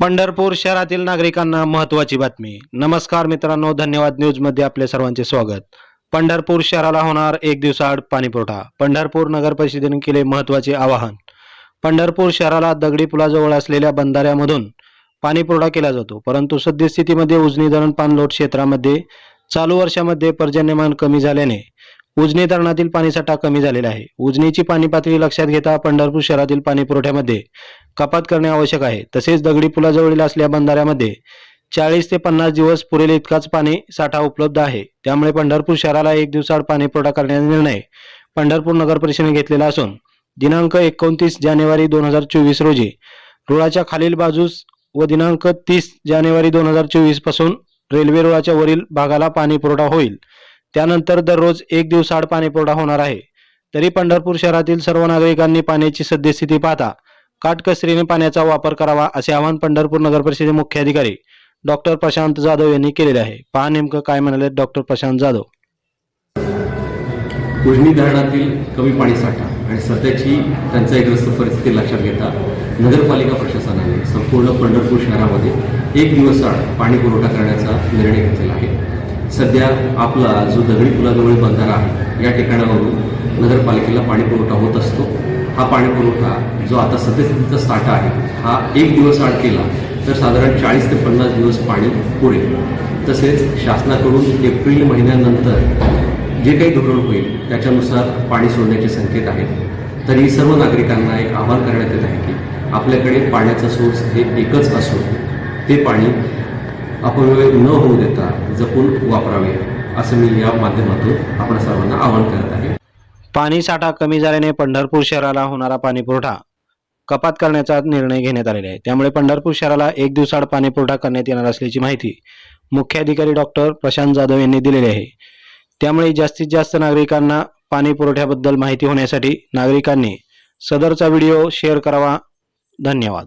पंढरपूर शहरातील नागरिकांना महत्त्वाची बातमी. नमस्कार मित्रांनो धन्यवाद न्यूजमध्ये आपले सर्वांचे स्वागत. पंढरपूर शहराला होणार एक दिवसाआड पाणीपुरवठा. पंढरपूर नगर परिषदेने केले महत्त्वाचे आवाहन. पंढरपूर शहराला दगडी पुलाजवळ असलेल्या बंधाऱ्यामधून पाणीपुरवठा केला जातो. परंतु सद्यस्थितीमध्ये उजनी धरण पाणलोट क्षेत्रामध्ये चालू वर्षामध्ये पर्जन्यमान कमी झाल्याने उजनी धरणातील पाणीसाठा कमी झालेला आहे. उजनीची पाणी पातळी लक्षात घेता पंढरपूर शहरातील पाणी पुरवठ्यामध्ये कपात करणे आवश्यक आहे. तसेच दगडी पुलाजवळील असल्या बंधाऱ्यामध्ये चाळीस ते पन्नास दिवस पुरेल इतकाच पाणी साठा उपलब्ध आहे. त्यामुळे पंढरपूर शहराला एक दिवसाआड पाणी पुरवठा करण्याचा निर्णय पंढरपूर नगर परिषदेने घेतलेला असून दिनांक एकोणतीस जानेवारी दोन हजार चोवीस रोजी रुळाच्या खालील बाजूस व दिनांक तीस जानेवारी दोन हजार चोवीसपासून रेल्वे रुळाच्या वरील भागाला पाणी पुरवठा होईल. त्यानंतर दररोज एक दिवसाआड पाणी पुरवठा होणार आहे. तरी पंढरपूर शहरातील सर्व नागरिकांनी पाण्याची सद्यस्थिती पाहता काटकसरीने पाण्याचा वापर करावा असे आवाहन पंढरपूर नगर परिषदेचे मुख्याधिकारी डॉक्टर प्रशांत जाधव यांनी केलेले आहे. पहा नेमकं काय म्हणाले डॉक्टर प्रशांत जाधव. उजनी धरणातील कमी पाणीसाठा आणि सध्याची टंचाईग्रस्त परिस्थिती लक्षात घेता नगरपालिका प्रशासनाने संपूर्ण पंढरपूर शहरामध्ये एक दिवसाआड पाणी पुरवठा करण्याचा निर्णय घेतलेला आहे. सध्या आपला जो दगडी पुलाजवळ बंधारा आहे या ठिकाणावरून नगरपालिकेला पाणीपुरवठा होत असतो. हा पाणीपुरवठा जो आता सद्यस्थितीचा साठा आहे हा एक दिवस आड केला तर साधारण चाळीस ते पन्नास दिवस पाणी पुरेल. तसेच शासनाकडून एप्रिल महिन्यानंतर जे काही धोरण होईल त्याच्यानुसार पाणी सोडण्याचे संकेत आहेत. तरी सर्व नागरिकांना एक आवाहन करण्यात येत आहे की आपल्याकडे पाण्याचा सोर्स हे एकच असून ते पाणी अपव्यय न होऊ देता जपून वापरावे असं मी या माध्यमातून आपण सर्वांना आवाहन करत आहे. पाणी साठा कमी झाल्याने पंढरपूर शहराला होणारा पाणी पुरवठा कपात करण्याचा निर्णय घेण्यात आलेला आहे. त्यामुळे पंढरपूर शहराला एक दिवसाआड पाणी पुरवठा करण्यात येणार असल्याची माहिती मुख्य अधिकारी डॉक्टर प्रशांत जाधव यांनी दिलेली आहे. त्यामुळे जास्तीत जास्त नागरिकांना पाणी पुरवठ्याबद्दल माहिती होण्यासाठी नागरिकांनी सदरचा व्हिडिओ शेअर करावा. धन्यवाद.